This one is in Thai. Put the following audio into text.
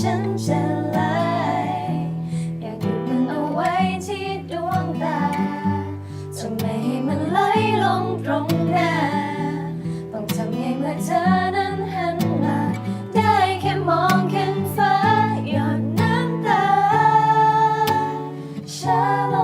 ฉันจะไหลอยากหยุดมันเอาไว้ที่ดวงตาจะไม่ให้มันไหลลงตรงหน้า ต้องทำให้เมื่อเธอนั้นหันมาได้แค่มองขึ้นฟ้าหยดน้ำตาช้าลง